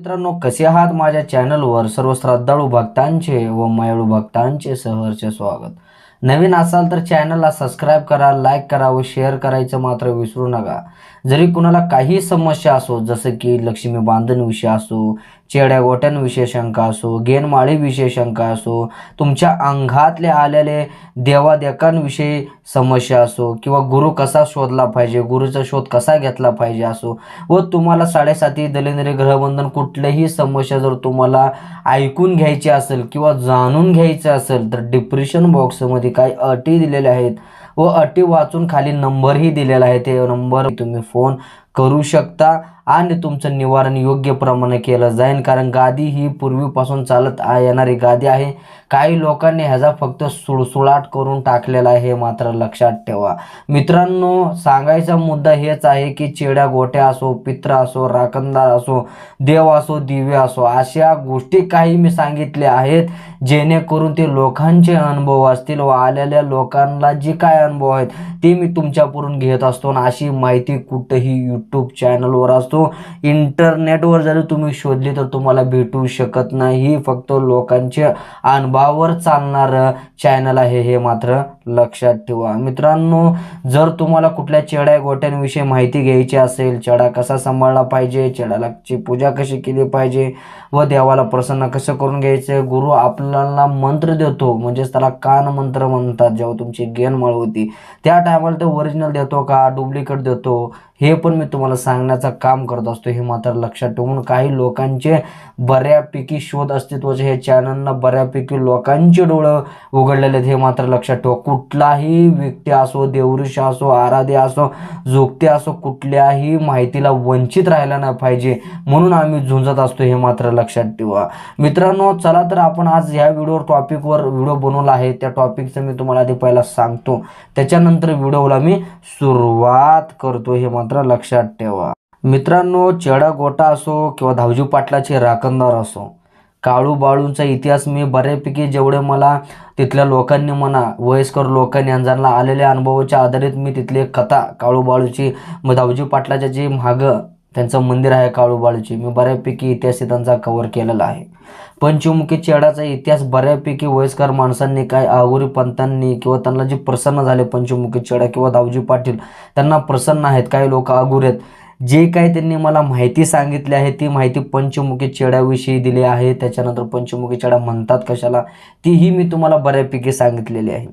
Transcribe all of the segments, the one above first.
मित्रांनो कसे आहात माझ्या चॅनलवर सर्व श्रद्धाळू भक्तांचे व मयाळू भक्तांचे सहर्ष स्वागत. नवीन असाल तर चॅनलला सबस्क्राईब करा लाईक करा व शेअर करायचं मात्र विसरू नका. जरी कुणाला काही समस्या असो जसं की लक्ष्मी बांधन विषय असो चेड्या विशेषांक असो गेनमाळी विशेषांक असो तुमच्या अंगातले आलेले देवादेकांविषयी समस्या असो किंवा गुरु कसा शोधला पाहिजे गुरुचा शोध कसा घेतला पाहिजे असो व तुम्हाला साडेसाती दलिंद्री ग्रहबंधन कुठल्याही समस्या जर तुम्हाला ऐकून घ्यायची असेल किंवा जाणून घ्यायचं असेल तर डिप्रेशन बॉक्समध्ये काही अटी दिलेल्या आहेत व अटी वाचून खाली नंबरही दिलेला आहे. ते नंबर तुम्ही फोन करू शकता आणि तुमचं निवारण योग्य प्रमाणे केलं जाईल कारण गादी ही पूर्वीपासून चालत येणारी गादी आहे. काही लोकांनी ह्याचा फक्त सुळसुळाट करून टाकलेला आहे हे मात्र लक्षात ठेवा. मित्रांनो सांगायचा मुद्दा हेच आहे की चेड्या गोट्या असो पित्र असो राखणदार असो देव असो दिवे असो अशा गोष्टी काही मी सांगितल्या आहेत जेणेकरून ते लोकांचे अनुभव असतील व आलेल्या लोकांना जे काय अनुभव आहेत ते मी तुमच्याकडून घेत असतो आणि अशी माहिती कुठंही यूट्यूब चॅनलवर असतो. इंटरनेटवर जरी तुम्ही शोधली तर तुम्हाला भेटू शकत नाही. फक्त लोकांच्या अनुभवावर चालणारं चॅनल आहे हे मात्र लक्षात ठेवा. मित्रांनो जर तुम्हाला कुठल्या चेड्या गोट्यांविषयी माहिती घ्यायची असेल चेडा कसा सांभाळला पाहिजे चेडालाची पूजा कशी केली पाहिजे व देवाला प्रसन्न कसं करून घ्यायचं गुरु आपल्याला मंत्र देतो म्हणजेच त्याला कान मंत्र म्हणतात जेव्हा तुमची गेनमाळ होती. त्या टायमाला तो ओरिजिनल देतो का? डुप्लिकेट देतो. हे पण मी तुम्हाला सांगण्याचं काम करत असतो. हे मात्र लक्षात ठेवून काही लोकांचे बऱ्यापैकी शोध अस्तित्वाचे हे चॅनलनं बऱ्यापैकी लोकांचे डोळं उघडलेले आहेत. हे मात्र लक्षात ठेवा. कुठलाही व्यक्ती असो देवऋष असो आराधे असो जोगते असो कुठल्याही माहितीला वंचित राहायला नाही पाहिजे म्हणून आम्ही झुंजत असतो. हे मात्र लक्षात ठेवा. मित्रांनो चला तर आपण आज ह्या व्हिडिओवर टॉपिकवर व्हिडिओ बनवला आहे. त्या टॉपिकचं मी तुम्हाला आधी पहिला सांगतो. त्याच्यानंतर व्हिडिओला मी सुरुवात करतो. हे मात्र लक्षात ठेवा. मित्रांनो चेडा गोटा असो किंवा धावजी पाटलाचे राखणदार असो काळू बाळूंचा इतिहास मी बऱ्यापैकी जेवढे मला तिथल्या लोकांनी म्हणा वयस्कर लोकांनी यांना आलेल्या अनुभवाच्या आधारित मी तिथली एक कथा काळू बाळूची धावजी पाटलाच्या जे मागं त्यांचं मंदिर आहे काळू बाळूची मी बऱ्यापैकी इतिहास त्यांचा कव्हर केलेला आहे. पंचमुखी चेडाचा इतिहास बऱ्यापैकी वयस्कर माणसांनी काय आहुरी पंतांनी किंवा त्यांना जे प्रसन्न झाले पंचमुखी चेडा किंवा दावजी पाटील त्यांना प्रसन्न आहेत. काही लोक आगुर आहेत. जे काही त्यांनी मला माहिती सांगितली आहे ती माहिती पंचमुखी चेड्याविषयी दिली आहे. त्याच्यानंतर पंचमुखी चेडा म्हणतात कशाला? तीही मी तुम्हाला बऱ्यापैकी सांगितलेली आहे.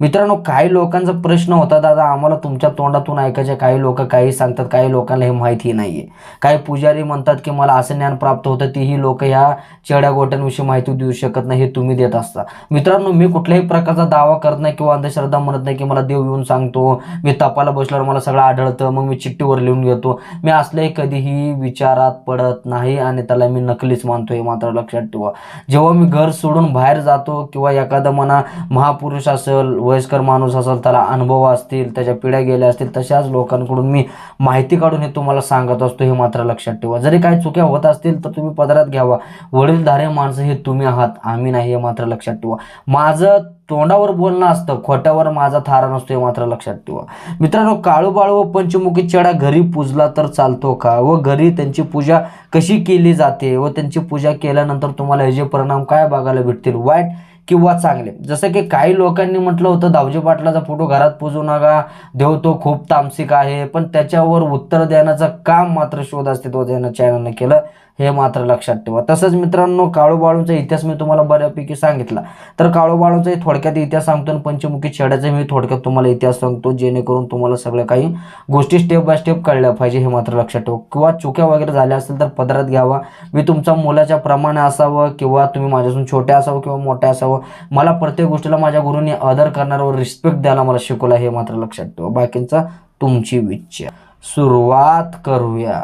मित्रांनो काही लोकांचा प्रश्न होता दादा आम्हाला तुमच्या तोंडातून ऐकायचे काही लोक काही सांगतात काही लोकांना हे माहिती नाही आहे काही पुजारी म्हणतात की मला असं ज्ञान प्राप्त होतं तीही लोक ह्या चेड्या गोट्यांविषयी माहिती देऊ शकत नाही हे तुम्ही देत असता. मित्रांनो मी कुठल्याही प्रकारचा दावा करत नाही किंवा अंधश्रद्धा म्हणत नाही की मला देव येऊन सांगतो मी तपाला बसल्यावर मला सगळं आढळतं मग मी चिठ्ठीवर लिहून घेतो. मी असलंही कधीही विचारात पडत नाही आणि त्याला मी नकलीच मानतो हे मात्र लक्षात ठेवा. जेव्हा मी घर सोडून बाहेर जातो किंवा एखादा म्हणा महापुरुष असेल वयस्कर माणूस असेल त्याला अनुभव असतील त्याच्या पिढ्या गेल्या असतील तशाच लोकांकडून मी माहिती काढून हे तुम्हाला सांगत असतो हे मात्र लक्षात ठेवा. जरी काही चुक्या होत असतील तर तुम्ही पदरात घ्यावा. वडीलधारे माणसं हे तुम्ही आहात आम्ही नाही हे मात्र लक्षात ठेवा. माझं तोंडावर बोलणं असतं खोट्यावर माझा थारा नसतो हे मात्र लक्षात ठेवा. मित्रांनो काळू बाळू व पंचमुखी चेडा घरी पूजला तर चालतो का? व घरी त्यांची पूजा कशी केली जाते? व त्यांची पूजा केल्यानंतर तुम्हाला ह्याचे परिणाम काय बघायला भेटतील? वाईट किंवा चांगले? जसं की काही लोकांनी म्हटलं होतं दावजी पाटलाचा फोटो घरात पूजू नका देव तो खूप तामसिक आहे. पण त्याच्यावर उत्तर देण्याचं काम मात्र शोध अस्तित्व यानं चॅनलनं केलं हे मात्र लक्षात ठेवा. तसंच मित्रांनो काळूबाळूंचा इतिहास मी तुम्हाला बऱ्यापैकी सांगितला. तर काळूबाळूंचाही थोडक्यात इतिहास सांगतो आणि पंचमुखी छेड्याचा मी थोडक्यात तुम्हाला इतिहास सांगतो जेणेकरून तुम्हाला सगळ्या काही गोष्टी स्टेप बाय स्टेप कळल्या पाहिजे हे मात्र लक्षात ठेवा. किंवा चुक्या वगैरे झाल्या असतील तर पदरात घ्यावा. मी तुमच्या मुलाच्या प्रमाणे असावं किंवा तुम्ही माझ्यासून छोटे असावं किंवा मोठे असावं. मला प्रत्येक गोष्टीला माझ्या गुरुंनी आदर करण्यावर रिस्पेक्ट द्यायला मला शिकवला हे मात्र लक्षात ठेवा. बाकींचा तुमची विच्छा सुरुवात करूया.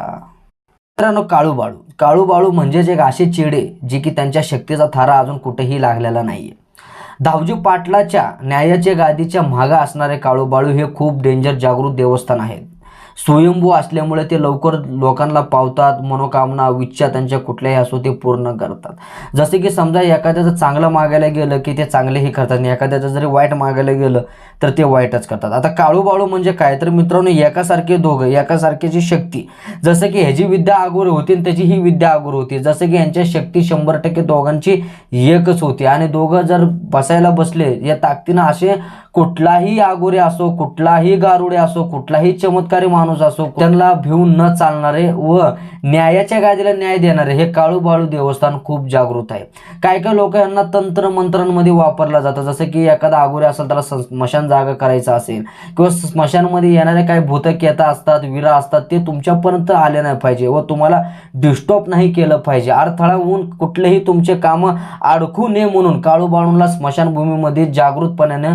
मित्रांनो काळू बाळू काळू बाळू म्हणजेच एक असे चेडे जे की त्यांच्या शक्तीचा थारा अजून कुठेही लागलेला नाहीये. दावजी पाटलाच्या न्यायाच्या गादीच्या मागा असणारे काळूबाळू हे खूप डेंजर जागृत देवस्थान आहेत. स्वयंभू असल्यामुळे ते लवकर लोकांना पावतात मनोकामना इच्छा त्यांच्या कुठल्याही असो ते पूर्ण करतात. जसे की समजा एखाद्याचं चांगलं मागायला गेलं की ते चांगलेही करतात आणि एखाद्याचं जरी वाईट मागायला गेलं तर ते वाईटच करतात. आता काळू बाळू म्हणजे काय? तर मित्रांनो एकासारखे दोघं एकासारख्याची शक्ती. जसं की ह्याची विद्या आगोर होती आणि त्याची ही विद्या अगोर होती. जसं की यांच्या शक्ती शंभर टक्के दोघांची एकच होती. आणि दोघं जर बसायला बसले या ताकदीनं असे कुठलाही आगोरे असो कुठलाही गारुडे असो कुठलाही चमत्कारी माणूस असो त्यांना भिवून न चालणारे व न्यायाच्या गादीला न्याय देणारे हे काळू बाळू देवस्थान खूप जागृत आहे. काय काय लोक यांना तंत्र मंत्रांमध्ये वापरला जातं. जसं की एखादा आगोरे असेल त्याला स्मशान जागा करायचा असेल किंवा स्मशानमध्ये येणारे काही भूतक येता असतात विरा असतात ते तुमच्यापर्यंत आले नाही पाहिजे व तुम्हाला डिस्टर्ब नाही केलं पाहिजे. अडथळा होऊन कुठलेही तुमचे कामं अडकू नये म्हणून काळूबाळूंना स्मशानभूमीमध्ये जागृतपणाने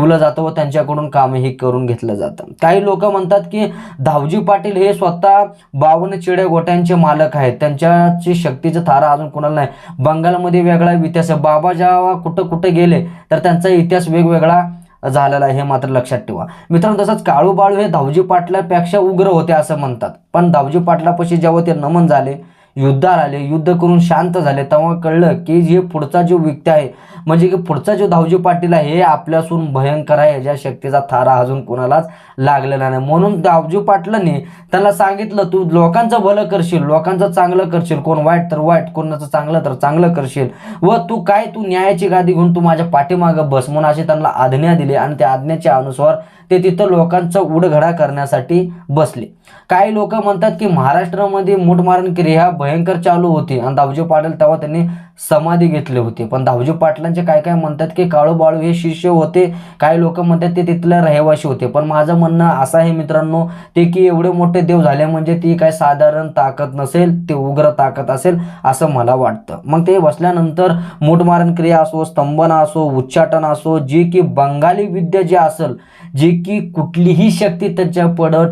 ठेवलं जातं व त्यांच्याकडून कामही करून घेतलं जातं. काही लोक म्हणतात की धावजी पाटील हे स्वतः बावन्न चिडे गोट्यांचे मालक आहेत. त्यांच्याची शक्तीचं थारा अजून कोणाला नाही. बंगालमध्ये वेगळा इतिहास आहे. बाबा जेव्हा कुठं कुठं गेले तर त्यांचा इतिहास वेगवेगळा झालेला आहे हे मात्र लक्षात ठेवा. मित्रांनो तसंच काळू बाळू हे धावजी पाटलापेक्षा उग्र होते असं म्हणतात. पण धावजी पाटलापाशी जेव्हा ते नमन झाले युद्धाला आले युद्ध करून शांत झाले. तेव्हा कळलं की जे पुढचा जो व्यक्ती आहे म्हणजे की पुढचा जो धावजी पाटील आहे हे आपल्यासून भयंकर आहे. ज्या शक्तीचा थारा अजून कोणालाच लागलेला नाही. म्हणून दावजी पाटलांनी त्याला सांगितलं तू लोकांचं भलं करशील लोकांचं चांगलं करशील. कोण वाईट तर वाईट कोणाचं चांगलं तर चांगलं करशील. व तू काय तू न्यायाची गादी घेऊन तू माझ्या पाठीमागं बस. म्हणून अशी त्यांना आज्ञा दिली आणि त्या आज्ञेच्या अनुसार ते तिथं लोकांचा उडघडा करण्यासाठी बसले. काही लोक म्हणतात की महाराष्ट्रामध्ये मुठमारण क्रिया भयंकर चालू होती आणि दावजी पाटील तेव्हा त्यांनी समाधी घेतली होती. पण दावजी पाटलांचे काय काय म्हणतात की काळूबाळू हे शिष्य होते. काही लोक म्हणतात ते तिथले रहिवासी होते. पण माझं म्हणणं असं आहे मित्रांनो ते की एवढे मोठे देव झाले म्हणजे ती काय साधारण ताकद नसेल ते उग्र ताकद असेल असं मला वाटतं. मग ते बसल्यानंतर मुठमारण क्रिया असो स्तंभन असो उच्चाटन असो जी की बंगाली विद्या जी असेल जे की कुठलीही शक्ती त्याच्या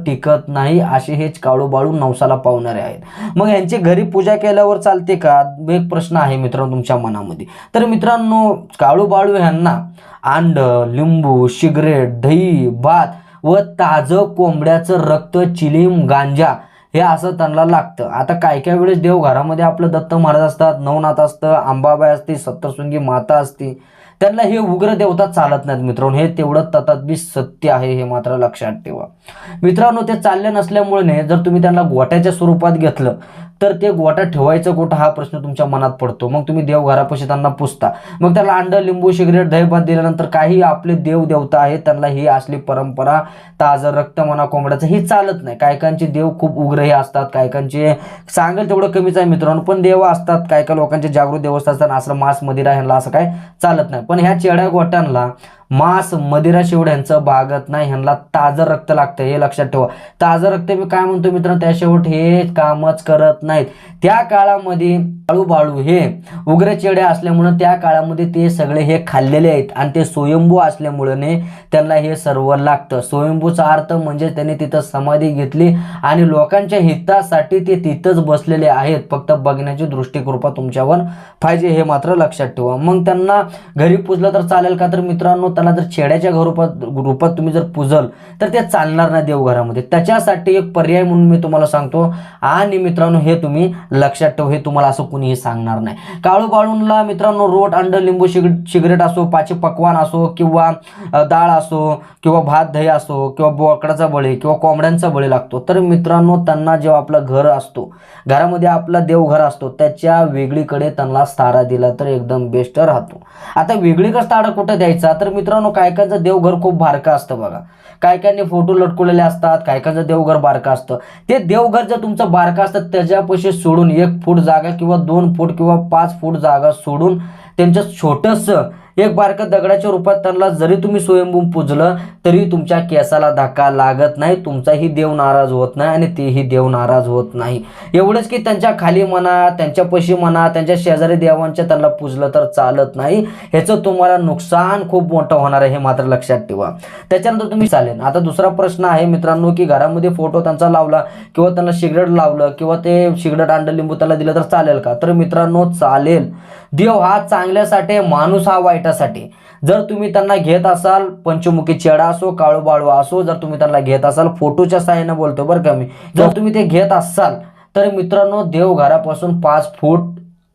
टिकत नाही असे हेच काळूबाळू नवसाला पावणारे आहेत. मग यांचे घरी पूजा केल्यावर चालते का? एक प्रश्न आहे मित्रांनो तुमच्या मनामध्ये. तर मित्रांनो काळूबाळू ह्यांना अंड लिंबू सिगरेट दही भात व ताजं कोंबड्याचं रक्त चिलीम गांजा हे असं त्यांना लागतं. आता काय काय वेळेस देवघरामध्ये आपलं दत्त महाराज असतात नवनाथ असतं अंबाबाई असते सप्तशृंगी माता असते. त्यांना हे उग्र देवता चालत नाहीत मित्रांनो. हे तेवढं तथात्मी सत्य आहे हे मात्र लक्षात ठेवा. मित्रांनो ते चालले नसल्यामुळे जर तुम्ही त्यांना गोट्याच्या स्वरूपात घेतलं तर ते गोटा ठेवायचं कुठं हा प्रश्न तुमच्या मनात पडतो. मग तुम्ही देवघरापाशी त्यांना पुसता. मग त्याला अंड लिंबू सिगरेट दहीभात दिल्यानंतर काही आपले देव देवता आहेत त्यांना ही असली परंपरा ताजं रक्त म्हणा कोंबड्याचं हे चालत नाही. कायकांचे देव खूप उग्रही असतात. कायकांचे सांगेल तेवढं कमीच आहे मित्रांनो पण देव असतात. काय काय लोकांचे जागृत देवस्थान असतात असं मांस मदिरा ह्यांना असं काय चालत नाही. पण ह्या चेड्या गोट्यांना मांस मदिरा शेवट ह्यांचं भागत नाही ह्यांना ताजं रक्त लागतं हे लक्षात ठेवा. ताजं रक्त मी काय म्हणतो मित्रांनो त्या शेवट हे कामच करत नाहीत. त्या काळामध्ये बाळू बाळू हे उग्र चेडे असल्यामुळं त्या काळामध्ये ते सगळे हे खाल्लेले आहेत. आणि ते स्वयंभू असल्यामुळे त्यांना हे सर्व लागतं. स्वयंभूचा अर्थ म्हणजे त्यांनी तिथं समाधी घेतली आणि लोकांच्या हितासाठी ते तिथंच बसलेले आहेत. फक्त बघण्याची दृष्टिकृपा तुमच्यावर पाहिजे हे मात्र लक्षात ठेवा. मग त्यांना घरी पुजलं तर चालेल का? तर मित्रांनो त्याला जर छेड्याच्या रूपात रूपात तुम्ही जर पुजल तर ते चालणार नाही देवघरामध्ये. त्याच्यासाठी एक पर्याय म्हणून मी तुम्हाला सांगतो. आणि मित्रांनो हे तुम्ही लक्षात ठेव हे तुम्हाला असं कुणीही सांगणार नाही. काळू बाळूंला मित्रांनो रोट अंड लिंबू शिग सिगरेट असो पाचे पकवान असो किंवा डाळ असो किंवा भात दही असो किंवा बोकडाचा बळी किंवा कोंबड्यांचा बळी लागतो तर मित्रांनो त्यांना जेव्हा आपलं घर असतो घरामध्ये आपला देवघर असतो त्याच्या वेगळीकडे त्यांना स्थारा दिला तर एकदम बेस्ट राहतो. आता वेगळीकडे स्थारा कुठं द्यायचा? तर मित्रांनो काय कायचं देवघर खूप बारकं असतं बघा. काय कायने फोटो लटकवलेले असतात काय कायचं देवघर बारकं असतं. ते देवघर जर तुमचं बारकं असतं त्याच्यापाशी सोडून एक फूट जागा किंवा दोन फूट किंवा पाच फूट जागा सोडून त्यांचं छोटंसं एक बारक दगडाच्या रूपात त्यांना जरी तुम्ही स्वयंभू पुजलं तरी तुमच्या केसाला धक्का लागत नाही तुमचाही देव नाराज होत नाही आणि तेही देव नाराज होत नाही. एवढंच की त्यांच्या खाली म्हणा त्यांच्यापाशी म्हणा त्यांच्या शेजारी देवांच्या त्यांना पुजलं तर चालत नाही. ह्याचं तुम्हाला नुकसान खूप मोठं होणार आहे हे मात्र लक्षात ठेवा. त्याच्यानंतर तुम्ही चालेल. आता दुसरा प्रश्न आहे मित्रांनो की घरामध्ये फोटो त्यांचा लावला किंवा त्यांना सिगरेट लावलं किंवा ते सिगरेट अंड लिंबू त्याला दिलं तर चालेल का? तर मित्रांनो चालेल. देव हा चांगल्यासाठी माणूस हा वाईटासाठी. जर तुम्ही त्यांना घेत असाल पंचमुखी चेडा असो काळू बाळू असो जर तुम्ही त्यांना घेत असाल फोटोच्या साहाय्याने बोलतो बरं का मी. जर तुम्ही ते घेत असाल तर मित्रांनो देवघरापासून पाच फूट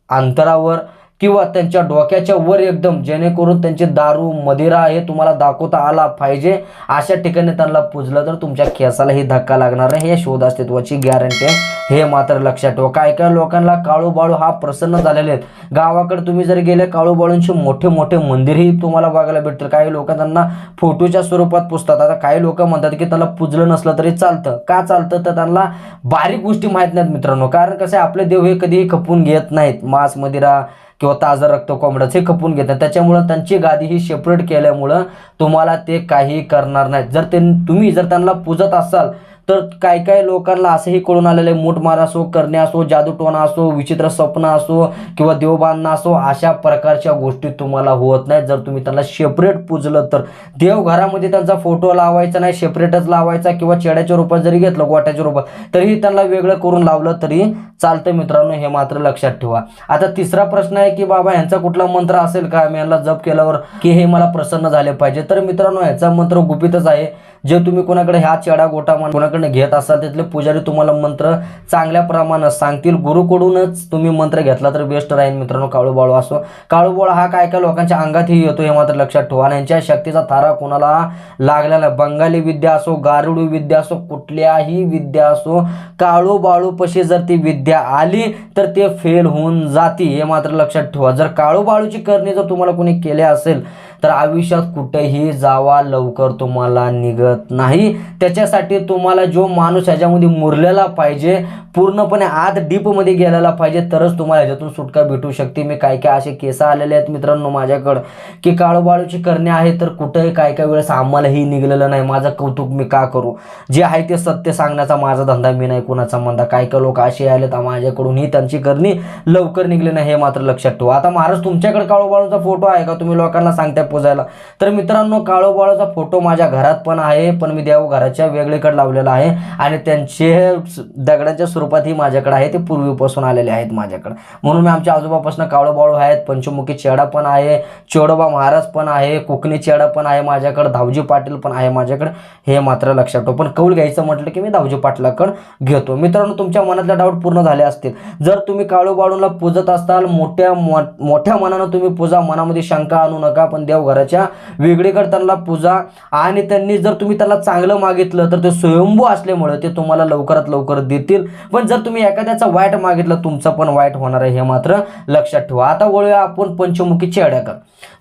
अंतरावर किंवा त्यांच्या डोक्याच्या वर एकदम जेणेकरून त्यांचे दारू मदिरा हे तुम्हाला दाखवता आला पाहिजे. अशा ठिकाणी त्यांना पुजलं तर तुमच्या खेसालाही धक्का लागणार नाही. हे शोध अस्तित्वाची गॅरंटी आहे. हे मात्र लक्षात ठेवा. काय काय लोकांना काळूबाळू हा प्रसन्न झालेले आहेत. गावाकडे तुम्ही जर गेले काळूबाळूंचे मोठे मोठे मंदिरही तुम्हाला बघायला भेटतील. काही लोक त्यांना फोटोच्या स्वरूपात पुजतात. आता काही लोक म्हणतात की त्यांना पुजलं नसलं तरी चालतं. का चालतं? तर त्यांना बारीक गोष्टी माहीत नाहीत मित्रांनो. कारण कसं आहे आपले देव हे कधीही खपून घेत नाहीत. मांस मदिरा किंवा ताजं रक्त कोंबड्याचं हे खपून घेतात. त्याच्यामुळं त्यांची गादी ही सेपरेट केल्यामुळं तुम्हाला ते काही करणार नाहीत. जर ते तुम्ही जर त्यांना पूजत असाल तर काय काय लोकांना असंही कळून आलेलं आहे मूठमार असो करणे असो जादूटोणा असो विचित्र स्वप्न असो किंवा देवबांधणं असो अशा प्रकारच्या गोष्टी तुम्हाला होत नाहीत. जर तुम्ही त्यांना सेपरेट पूजलं तर. देवघरामध्ये त्यांचा फोटो लावायचा नाही सेपरेटच लावायचा किंवा चेड्याच्या रूपात जरी घेतलं गोट्याच्या रूपात तरीही त्यांना वेगळं करून लावलं तरी चालतं मित्रांनो हे मात्र लक्षात ठेवा. आता तिसरा प्रश्न आहे की बाबा यांचा कुठला मंत्र असेल का? मी यांना जप केल्यावर की हे मला प्रसन्न झाले पाहिजे. तर मित्रांनो ह्याचा मंत्र गुपितच आहे. जे तुम्ही कोणाकडे ह्या चेडा गोटा म्हणून तुमच्याकडनं घेत असाल तिथले पुजारी तुम्हाला मंत्र चांगल्या प्रमाणात सांगतील. गुरुकडूनच तुम्ही मंत्र घेतला तर बेस्ट राहील मित्रांनो काळूबाळू असो काळूबाळू हा काय काय लोकांच्या अंगातही येतो हे मात्र लक्षात ठेवा. आणि यांच्या शक्तीचा थारा कोणाला लागलेला नाही. बंगाली विद्या असो गारुडू विद्या असो कुठल्याही विद्या असो काळूबाळू पशी जर ती विद्या आली तर ते फेल होऊन जाती हे मात्र लक्षात ठेवा. जर काळूबाळूची करणी जर तुम्हाला कोणी केले असेल तर आयुष्यात कुठेही जावा लवकर तुम्हाला निघत नाही. त्याच्यासाठी तुम्हाला जो माणूस ह्याच्यामध्ये मुरलेला पाहिजे पूर्णपणे आत डीपमध्ये गेलेला पाहिजे तरच तुम्हाला ह्याच्यातून सुटका भेटू शकते. मी काय काय असे केस आलेले आहेत मित्रांनो माझ्याकडं की काळोबाळूची करणे आहे तर कुठेही काय काय वेळेस आम्हालाही निघलेलं नाही. माझं कौतुक मी का करू? जे आहे ते सत्य सांगण्याचा माझा धंदा मी नाही कोणाचा म्हणता काय काय लोक असे आलेत माझ्याकडून ही त्यांची करणी लवकर निघले नाही हे मात्र लक्षात ठेवा. आता महाराज तुमच्याकडे काळोबाळूचा फोटो आहे का? तुम्ही लोकांना सांगता पुजायला तर मित्रांनो काळोबाळूचा फोटो माझ्या घरात पण आहे पण मी देव घराच्या वेगळीकडे लावलेला आहे आणि त्यांचे दगडाच्या स्वरूपातही माझ्याकडे आहे ते पूर्वीपासून आलेले आहेत माझ्याकडे. म्हणून मी आमच्या आजोबापासून काळोबाळू आहेत पंचमुखी चेडा पण आहे चोडोबा महाराज पण आहे कोकणी चेडा पण आहे माझ्याकडे धावजी पाटील पण आहे माझ्याकडे हे मात्र लक्षात ठेव. पण कौल घ्यायचं म्हटलं की मी धावजी पाटलाकडे घेतो. मित्रांनो तुमच्या मनातले डाऊट पूर्ण झाले असतील. जर तुम्ही काळूबाळूला पूजत असताल मोठ्या मोठ्या मनानं तुम्ही पूजा मनामध्ये शंका आणू नका पण देव देवघराच्या वेगळीकडे त्यांना पूजा आणि त्यांनी जर तुम्ही त्याला चांगलं मागितलं तर ते स्वयंभू असल्यामुळे ते तुम्हाला लवकरात लवकर देतील. पण जर तुम्ही एखाद्याचा वाईट मागितलं तुमचं पण वाईट होणार आहे हे मात्र लक्षात ठेवा. आता वळूया आपण पंचमुखी चेड्याकर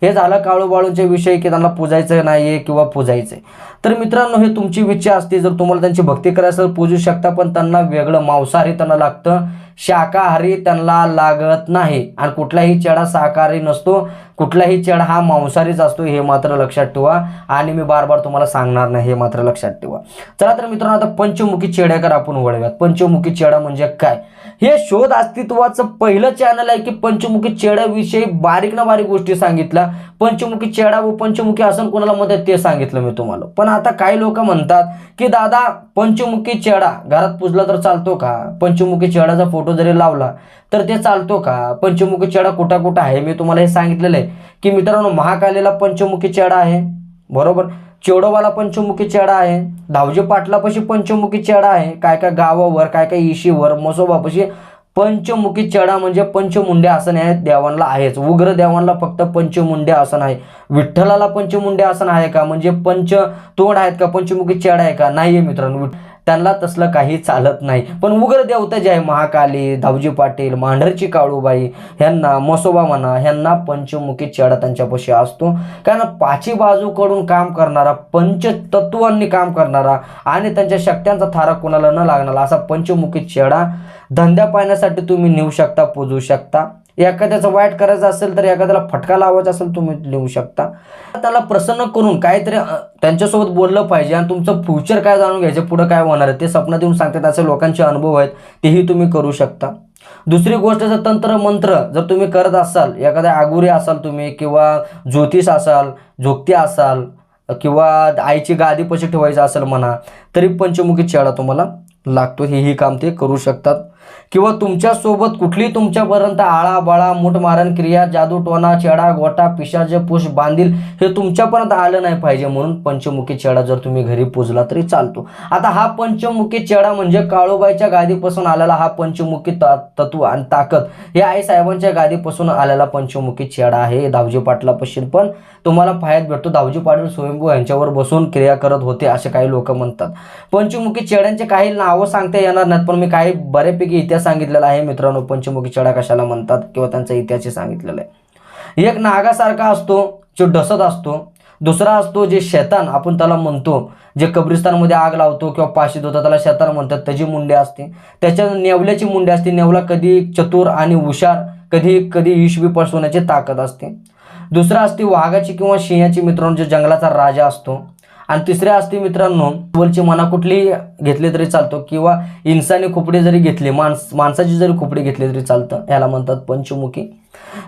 हे झालं काळूबाळूंच्या विषयी की त्यांना पूजायचं नाही किंवा पूजायचं तर मित्रांनो हे तुमची इच्छा असते जर तुम्हाला त्यांची भक्ती करायचं असेल पूजू शकता पण त्यांना वेगळं मांसाहारी त्यांना लागतं. शाकाहारी त्यांना लागत नाही. आणि कुठलाही चेडा शाकाहारी नसतो कुठलाही चेडा हा मांसाहारीच असतो हे मात्र लक्षात ठेवा. आणि मी बार बार तुम्हाला सांगणार नाही हे मात्र लक्षात ठेवा. चला तर मित्रांनो आता पंचमुखी चेड्याकर आपण वळूयात पंचमुखी चेडा म्हणजे काय? हे शोध अस्तित्वाचं पहिलं चॅनल आहे की पंचमुखी चेड्याविषयी बारीक ना बारीक गोष्टी सांगितल्या. पंचमुखी चेडा व पंचमुखी आसन कोणाला म्हणतात ते सांगितलं मी तुम्हाला. पण आता काही लोक म्हणतात की दादा पंचमुखी चेडा घरात पुजला तर चालतो का? पंचमुखी चेडाचा फोटो जरी लावला तर ते चालतो का? पंचमुखी चेडा कुठं कुठं आहे? मी तुम्हाला हे सांगितलेलं आहे की मित्रांनो महाकालीला पंचमुखी चेडा आहे. बरोबर? चेडोवाला पंचमुखी चेडा आहे. धावजी पाटलापाशी पंचमुखी चेडा आहे. काय काय गावावर काय काय इशीवर मसोबापाशी पंचमुखी चेडा म्हणजे पंचमुंडे आसन आहे देवांना आहेच. उग्र देवांना फक्त पंचमुंडे आसन आहे. विठ्ठलाला पंचमुंडे आसन आहे का? म्हणजे पंच तोंड आहेत का? पंचमुखी चेडा आहे का? नाही आहे मित्रांनो. त्यांना तसलं काही चालत नाही. पण उग्र देवता जे आहे महाकाली धावजी पाटील मांढरची काळूबाई ह्यांना मसोबा म्हणा ह्यांना पंचमुखी चेडा त्यांच्यापाशी असतो. कारण पाची बाजूकडून काम करणारा पंचतत्वांनी काम करणारा आणि त्यांच्या शक्त्यांचा थारा कोणाला न लागणारा असा पंचमुखी चेडा धंद्या पाहण्यासाठी तुम्ही नेऊ शकता पूजू शकता. एखाद्याचं वाईट करायचं असेल तर एखाद्याला फटका लावायचा असेल तुम्ही लिहू शकता. त्याला प्रसन्न करून काहीतरी त्यांच्यासोबत बोललं पाहिजे आणि तुमचं फ्युचर काय जाणून घ्यायचं पुढं काय होणार आहे ते स्वप्न देऊन सांगतात असे लोकांचे अनुभव आहेत तेही तुम्ही करू शकता. दुसरी गोष्ट जर तंत्र मंत्र जर तुम्ही करत असाल एखाद्या आगुरी असाल तुम्ही किंवा ज्योतिष असाल जोगती असाल किंवा आईची गादी पशी ठेवायचं असेल म्हणा तरी पंचमुखी चेडा तुम्हाला लागतो. हेही काम ते करू शकतात. किंवा तुमच्यासोबत कुठली तुमच्यापर्यंत आळा बाळा मुठमारण क्रिया जादू टोना चेडा गोटा पिशाचे पुष बांधील हे तुमच्यापर्यंत आलं नाही पाहिजे म्हणून पंचमुखी चेडा जर तुम्ही घरी पूजला तरी चालतो. आता हा पंचमुखी चेडा म्हणजे काळोबाईच्या गादीपासून आलेला हा पंचमुखी तत्व आणि ताकद. हे आईसाहेबांच्या गादीपासून आलेला पंचमुखी चेडा आहे. दावजी पाटलापाशी पण तुम्हाला पाहायला भेटतो. दावजी पाटील स्वयंभू यांच्यावर बसून क्रिया करत होते असे काही लोक म्हणतात. पंचमुखी चेड्यांचे काही नावं सांगता येणार नाहीत पण मी काही बऱ्यापैकी इतिहास सांगितलेला आहे. मित्रांनो पंचमुखी चेडा कशाला म्हणतात किंवा त्यांचा इतिहासही सांगितलेला आहे. एक नागासारखा असतो जो डसत असतो. दुसरा असतो जे शैतान आपण त्याला म्हणतो जे कब्रिस्तानमध्ये आग लावतो किंवा पाशी धुतो त्याला शैतान म्हणतात. त्याची मुंडे असते. त्याच्या नेवल्याची मुंडे असते. नेवला कधी चतुर आणि हुशार कधी कधी ईशवी पसवण्याची ताकद असते. दुसरा असते वाघाची किंवा सिंहाची मित्रांनो जे जंगलाचा राजा असतो आणि तिसऱ्या असते मित्रांनो वरची मना कुठली घेतली तरी चालतो किंवा इंसानी खोपडी जरी घेतली माणस माणसाची जरी खोपडी घेतली तरी चालतं याला म्हणतात पंचमुखी.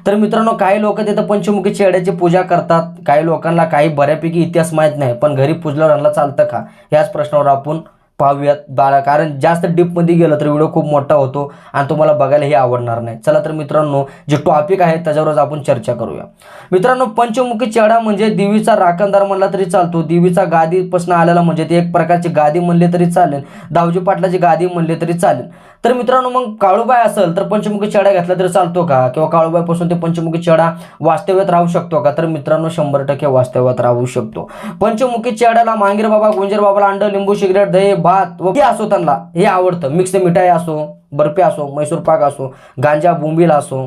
तर मित्रांनो काही लोक तिथं पंचमुखी चेड्याची पूजा करतात. काही लोकांना काही बऱ्यापैकी इतिहास माहीत नाही पण घरी पूजल्यावर यांना चालतं का? याच प्रश्नावर आपण पाहूयात बाळा. कारण जास्त डीपमध्ये गेलं तर व्हिडिओ खूप मोठा होतो आणि तुम्हाला बघायलाही आवडणार नाही. चला तर मित्रांनो जे टॉपिक आहे त्याच्यावरच आपण चर्चा करूया. मित्रांनो पंचमुखी चेडा म्हणजे देवीचा राखणदार म्हणला तरी चालतो. देवीचा गादीपासून आलेला म्हणजे ते एक प्रकारची गादी म्हणली तरी चालेल. दावजी पाटलाची गादी म्हणली तरी चालेल. तर मित्रांनो मग काळूबाई असेल तर पंचमुखी चेडा घेतला तरी चालतो का? किंवा काळूबाईपासून ते पंचमुखी चेडा वास्तव्यात राहू शकतो का? तर मित्रांनो शंभर टक्के वास्तव्यात राहू शकतो. पंचमुखी चेड्याला मांगीर बाबा गुंजर बाबाला अंड लिंबू सिगरेट दही भात व हे असो त्यांना. हे आवडतं. मिक्स मिठाई असो बर्फी असो मैसूर पाक असो गांजा बोंबील असो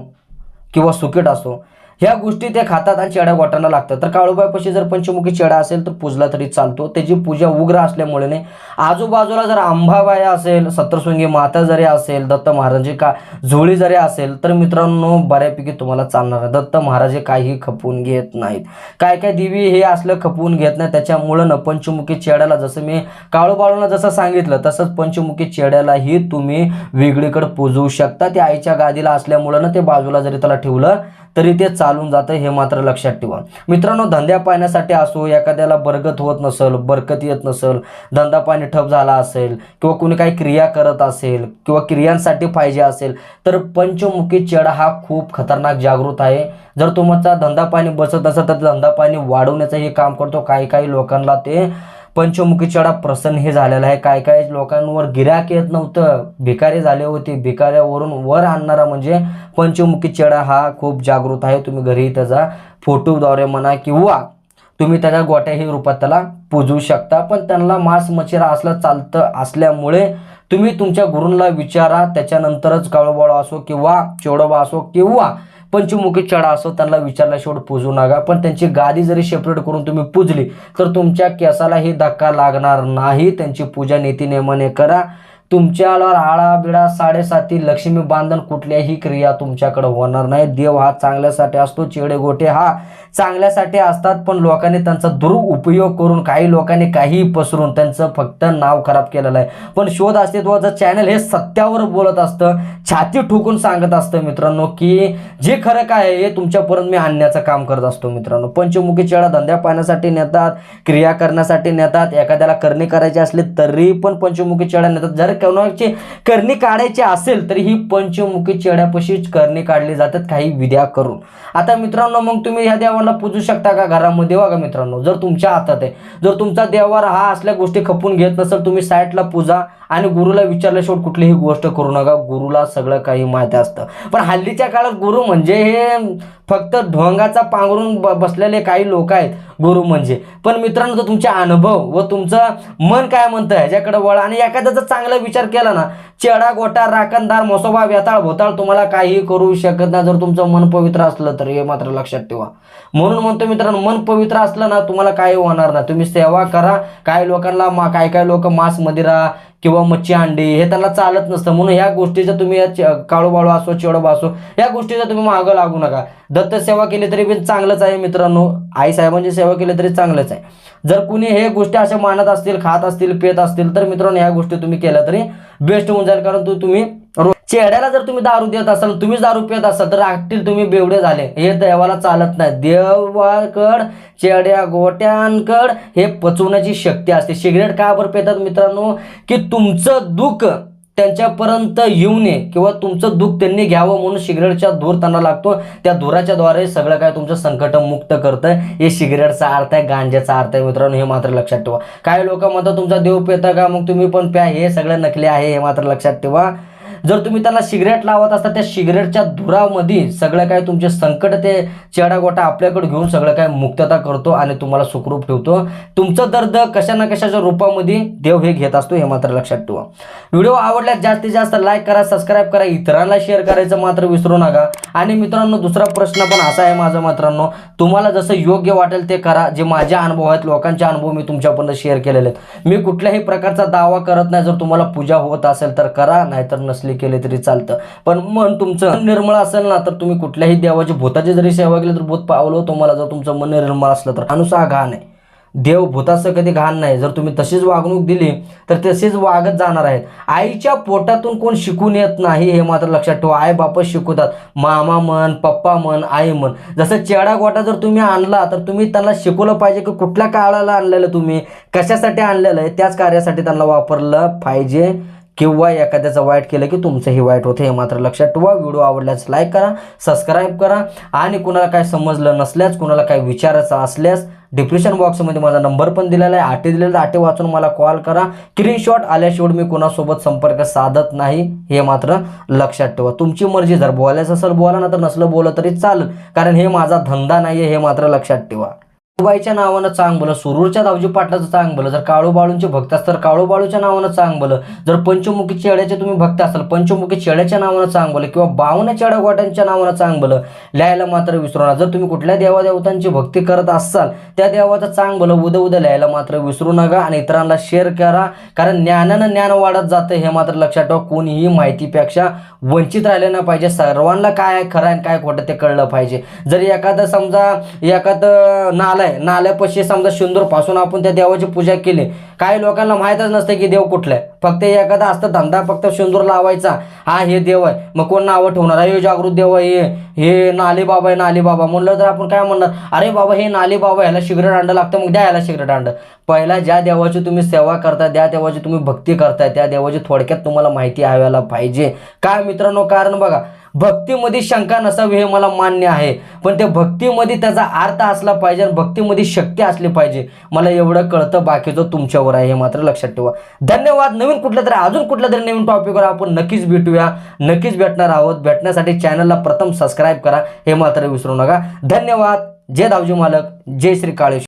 किंवा सुकेट असो. ह्या गोष्टी ते खातात आणि चेड्या गोटांना लागतात. तर काळूबाईपाशी जर पंचमुखी चेडा असेल तर पूजला तरी चालतो. त्याची पूजा उग्र असल्यामुळे नाही आजूबाजूला जर आंबाबाया असेल सत्रसुंगी माता जरी असेल दत्त महाराजांची का झोळी जरी असेल तर मित्रांनो बऱ्यापैकी तुम्हाला चालणार आहे. दत्त महाराज हे काही खपवून घेत नाहीत. काय काय देवी हे असलं खपवून घेत नाही. त्याच्यामुळं न पंचमुखी चेड्याला जसं मी काळूबाळूला जसं सांगितलं तसंच पंचमुखी चेड्यालाही तुम्ही वेगळीकडे पूजवू शकता. ते आईच्या गादीला असल्यामुळं ना ते बाजूला जरी त्याला ठेवलं तरी ते चाल चालून जातं हे मात्र लक्षात ठेवा. मित्रांनो धंद्या पाण्यासाठी असो एखाद्याला बरगत होत नसेल बरकत येत नसेल धंदा पाणी ठप झाला असेल किंवा कोणी काही क्रिया करत असेल किंवा क्रियांसाठी पाहिजे असेल तर पंचमुखी चेडा हा खूप खतरनाक जागृत आहे. जर तुमचा धंदा पाणी बसत असेल तर धंदा पाणी वाढवण्याचं हे काम करतो. काही काही लोकांना ते पंचमुखी चढा प्रसन्न हे झालेला आहे. काय काय लोकांवर गिराक येत नव्हतं. भिकारी झाले होते. भिकाऱ्यावरून वर आणणारा म्हणजे पंचमुखी चढा हा खूप जागृत आहे. तुम्ही घरी त्याचा फोटोद्वारे म्हणा किंवा तुम्ही त्याच्या गोट्याही रूपात त्याला पूजू शकता. पण त्यांना मांस मच्छिरा असलं चालतं असल्यामुळे तुम्ही तुमच्या गुरूंना विचारा. त्याच्यानंतरच काळोबाळो असो किंवा चोडोबा असो किंवा पंचमुखी चढा असो त्यांना विचारल्या शेवट पूजू नका. पण त्यांची गादी जरी सेपरेट करून तुम्ही पूजली तर तुमच्या केसालाही धक्का लागणार नाही. त्यांची पूजा नीतीनेमाने करा. तुमच्याला आळा बिळा साडेसाती लक्ष्मी बांधन कुठल्याही क्रिया तुमच्याकडे होणार नाही. देव हा चांगल्यासाठी असतो चिडे गोटे हा चांगल्यासाठी असतात पण लोकांनी त्यांचा दुरुपयोग करून काही लोकांनी काही पसरून त्यांचं फक्त नाव खराब केलेलं आहे. पण शोध अस्तित्वाचं चॅनल हे सत्यावर बोलत असतं छाती ठोकून सांगत असतं मित्रांनो की जे खरं काय आहे हे तुमच्यापर्यंत मी आणण्याचं काम करत असतो मित्रांनो. पंचमुखी चेडा धंद्या पाण्यासाठी नेतात क्रिया करण्यासाठी नेतात एखाद्याला करणी करायची असली तरी पण पंचमुखी चेडा नेतात. जर कोणाचे करणी काढायची असेल तर ही पंचमुखी चेड्यापाशीच करणी काढली जातात काही विद्या करून. आता मित्रांनो मग तुम्ही ह्या देवाला पूजू शकता का घरामध्ये? बघा मित्रांनो जर तुमच्या हातात आहे जर तुमचा देवावर हा असल्या गोष्टी खपून घेत नसेल तुम्ही साईटला पूजा आणि गुरुला विचारल्याशिवाय कुठलीही गोष्ट करू नका. गुरुला सगळं काही माहिती असतं. पण हल्लीच्या काळात गुरु म्हणजे हे फक्त ढोंगाचा पांघरून ब बसलेले काही लोक आहेत गुरु म्हणजे. पण मित्रांनो तुमचे अनुभव व तुमचं मन काय म्हणतं ह्याच्याकडे वळा. आणि एखाद्याचा चांगला विचार केला ना चेडा गोटा राखणदार मोसोबा व्यताळ भोताळ तुम्हाला काहीही करू शकत नाही. जर तुमचं मन पवित्र असलं तर हे मात्र लक्षात ठेवा. म्हणून म्हणतो मित्रांनो मन पवित्र असलं ना तुम्हाला काही होणार नाही. तुम्ही सेवा करा. काही लोकांना मा काही काय लोक मांस मदिरा किंवा मच्छी अंडी हे त्यांना चालत नसतं. म्हणून ह्या गोष्टीचं तुम्ही च- काळूबाळू असो चेडोबा असो या गोष्टीचा तुम्ही मागं लागू नका. दत्त सेवा केली तरी पण चांगलंच आहे मित्रांनो. आई साहेबांची सेवा केली तरी चांगलंच आहे. जर कुणी हे गोष्टी अशा मानत असतील खात असतील पेत असतील तर मित्रांनो ह्या गोष्टी तुम्ही केल्या तरी बेस्ट होऊन जाईल. कारण तो तुम्ही चेहऱ्याला जर तुम्ही दारू देत असाल तुम्हीच दारू पित असाल तर ऍक्टिल तुम्ही बेवडे झाले. हे देवाला चालत नाही. देवाकड चेड्या गोट्यांकड हे पचवण्याची शक्ती असते. सिगरेट का बरं पितात मित्रांनो? की तुमचं दुःख त्यांच्यापर्यंत येऊ नये किंवा तुमचं दुःख त्यांनी घ्यावं म्हणून सिगरेटचा धूर त्यांना लागतो. त्या धुराच्या द्वारे सगळं काय तुमचं संकट मुक्त करतं हे सिगरेटचा अर्थ आहे गांजेचा अर्थ आहे मित्रांनो हे मात्र लक्षात ठेवा. काही लोक म्हणतात तुमचा देव पेता का? मग तुम्ही पण प्या. हे सगळं नकली आहे हे मात्र लक्षात ठेवा. जर तुम्ही त्याला सिगरेट लावत असता त्या सिगरेटच्या धुरामध्ये सगळं काय तुमचे संकट ते चेडा गोटा आपल्याकडे घेऊन सगळं काय मुक्तता करतो आणि तुम्हाला सुखरूप ठेवतो. तुमचं दर्द कशा ना कशाच्या रूपामध्ये देव हे घेत असतो हे मात्र लक्षात ठेवा. व्हिडिओ आवडल्यास जास्तीत जास्त लाईक करा सबस्क्राईब करा इतरांना शेअर करायचं मात्र विसरू नका. आणि मित्रांनो दुसरा प्रश्न पण असा आहे माझा मित्रांनो तुम्हाला जसं योग्य वाटेल ते करा. जे माझे अनुभव आहेत लोकांचे अनुभव मी तुमच्यापर्यंत शेअर केलेले आहेत. मी कुठल्याही प्रकारचा दावा करत नाही. जर तुम्हाला पूजा होत असेल तर करा नाहीतर नसली केले तरी चालतं. पण मन तुमचं मन निर्मळ असेल ना तर तुम्ही कुठल्याही देवाची भूताची जरी सेवा केली तर भूत पावलं तुम्हाला. जर तुमचं मन निर्मळ असलं तर अनुसा घाण आहे. देव भूताचं कधी घाण नाही. जर तुम्ही तशीच वागणूक दिली तर तसेच वागत जाणार आहेत. आईच्या पोटातून कोण शिकून येत नाही हे मात्र लक्षात ठेवा. आई बापच शिकवतात. मामा म्हण पप्पा म्हण आई म्हण. जसं चेडा गोटा जर तुम्ही आणला तर तुम्ही त्यांना शिकवलं पाहिजे की कुठल्या काळाला आणलेलं तुम्ही कशासाठी आणलेलं आहे. त्याच कार्यासाठी त्यांना वापरलं पाहिजे. किंवा एखाद्याचं वाईट केलं की तुमचंही वाईट होतं हे मात्र लक्षात ठेवा. व्हिडिओ आवडल्यास लाईक करा सबस्क्राईब करा. आणि कुणाला काय समजलं नसल्यास कुणाला काय विचारायचं असल्यास डिप्रेशन बॉक्समध्ये माझा नंबर पण दिलेला आहे. आटे दिलेला आटे वाचून मला कॉल करा. स्क्रीनशॉट आल्याशिवाय मी कुणासोबत संपर्क साधत नाही हे मात्र लक्षात ठेवा. तुमची मर्जी जर बोलायचं असेल बोला ना तर नसलं बोला तरी चालेल. कारण हे माझा धंदा नाही आहे हे मात्र लक्षात ठेवा. बाईच्या नावानं चांगलं सुरूरच्या दावजी पाटलाचं चांगलं जर काळू बाळूंचे भक्त असतात तर काळू बाळूच्या नावानं चांगलं जर पंचमुखी चेड्याचे तुम्ही भक्त असाल पंचमुखी चेड्याच्या नावानं चांगलं किंवा बावन्न चेड्या गोट्यांच्या नावानं चांगलं लिहायला मात्र विसरू नका. जर तुम्ही कुठल्या देवादेवतांची भक्ती करत असाल त्या देवाचं चांगलं उद्या उद्या लिहायला मात्र विसरू नका आणि इतरांना शेअर करा कारण ज्ञानानं ज्ञान वाढत जातं हे मात्र लक्षात ठेवा. कोणीही माहितीपेक्षा वंचित राहिले ना पाहिजे. सर्वांना काय आहे खरं आणि काय खोटं ते कळलं पाहिजे. जर एखादं समजा एखादं आहे. नाल्यापाशी समजा शिंदूरपासून आपण त्या देवाची पूजा केली. काही लोकांना माहीतच नसतं की देव कुठलं आहे. फक्त एखादा असतं धंदा फक्त सिंदूर लावायचा. हा हे देव आहे. मग कोण नावं ठेवणार? हे जागृत देव आहे हे. हे नाली बाबा आहे नाली बाबा म्हणलं तर आपण काय म्हणणार? अरे बाबा हे नाली बाबा ह्याला सिगरेट अंड लागतं. मग द्या ह्याला सिगरेट अंड. पहिला ज्या देवाची तुम्ही सेवा करताय त्या देवाची तुम्ही भक्ती करताय त्या देवाची थोडक्यात तुम्हाला माहिती हव्याला पाहिजे. काय मित्रांनो कारण बघा भक्तीमध्ये शंका नसावी हे मला मान्य आहे. पण त्या भक्तीमध्ये त्याचा अर्थ असला पाहिजे आणि भक्तीमध्ये शक्ती असली पाहिजे. मला एवढं कळतं बाकीचं तुमच्यावर आहे हे मात्र लक्षात ठेवा. धन्यवाद. नवीन कुठल्या तरी अजून कुठल्या तरी नवीन टॉपिकवर आपण नक्कीच भेटूया. नक्कीच भेटणार आहोत. भेटण्यासाठी चॅनलला प्रथम सबस्क्राईब करा. हे मात्र विसरू नका. धन्यवाद. जय दावजी मालक. जय श्री काळेश्वर.